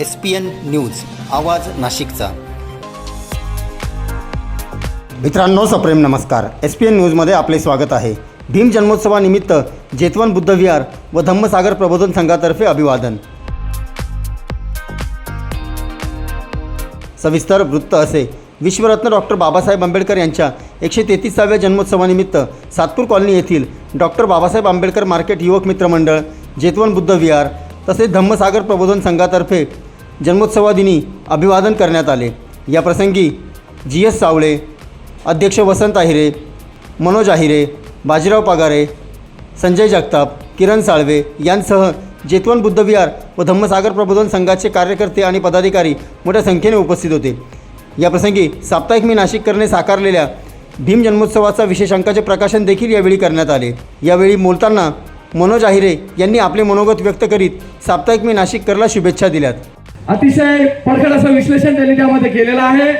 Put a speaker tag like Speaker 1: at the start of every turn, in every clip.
Speaker 1: S P N news आवाज नाशिकचा. मित्रांनो सप्रेम नमस्कार. एस पी एन न्यूजमध्ये आपले स्वागत आहे. भीम जन्मोत्सवानिमित्त जेतवन बुद्धविहार व धम्मसागर प्रबोधन संघातर्फे अभिवादन. सविस्तर वृत्त असे. विश्वरत्न डॉक्टर बाबासाहेब आंबेडकर यांच्या एकशे तेहतीसाव्या जन्मोत्सवानिमित्त सातपूर कॉलनी येथील डॉक्टर बाबासाहेब आंबेडकर मार्केट युवक मित्र मंडळ जेतवन बुद्ध विहार तसेच धम्मसागर प्रबोधन संघातर्फे जन्मोत्सवादिनी अभिवादन करण्यात आले. या प्रसंगी जी एस सावळे अध्यक्ष वसंत आहिरे मनोज आहिरे बाजीराव पागारे संजय जगताप किरण साळवे यांसह जेतवन बुद्धविहार व धम्मसागर प्रबोधन संघाचे कार्यकर्ते आणि पदाधिकारी मोठ्या संख्येने उपस्थित होते. या प्रसंगी साप्ताहिक मी नाशिककरने साकारलेल्या भीम जन्मोत्सवाचा विशेष अंकाचे प्रकाशन देखील यावेळी करण्यात आले. यावेळी बोलताना मनोज आहिरे यांनी आपले मनोगत व्यक्त करीत साप्ताहिक मी नाशिककरला शुभेच्छा दिल्यात.
Speaker 2: अतिशय परखड असं विश्लेषण त्यांनी त्यामध्ये केलेलं आहे.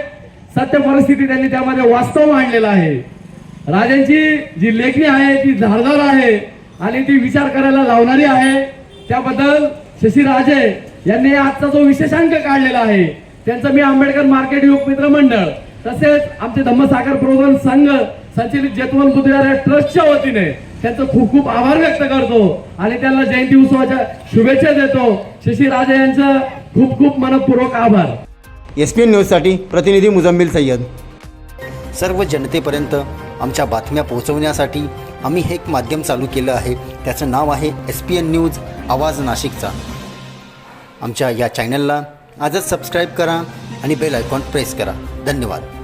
Speaker 2: सत्य परिस्थिती त्यांनी त्यामध्ये वास्तव मांडलेलं आहे. राजांची जी लेखणी आहे ती धारदार आहे आणि ती विचार करायला लावणारी आहे त्याबद्दल शशी राजे यांनी आजचा जो विशेषांक काढलेला आहे त्यांचं मी आंबेडकर मार्केट युवक मित्र मंडळ तसेच आमचे धम्मसागर प्रबोधन संघ संचलित जेतवन बुद्धविहार या ट्रस्टच्या वतीने त्यांचं खूप खूप आभार व्यक्त करतो आणि त्यांना जयंती उत्सवाच्या शुभेच्छा देतो. शशी राजे यांचं खूप खूप मनपूर्वक आभार.
Speaker 1: एस पी एन न्यूजसाठी प्रतिनिधी मुजम्मिल सय्यद. सर्व जनतेपर्यंत आमच्या बातम्या पोहोचवण्यासाठी आम्ही हे एक माध्यम चालू केलं आहे. त्याचं नाव आहे एस पी एन न्यूज आवाज नाशिकचा. आमच्या या चॅनलला आजच सबस्क्राईब करा आणि बेल आयकॉन प्रेस करा. धन्यवाद.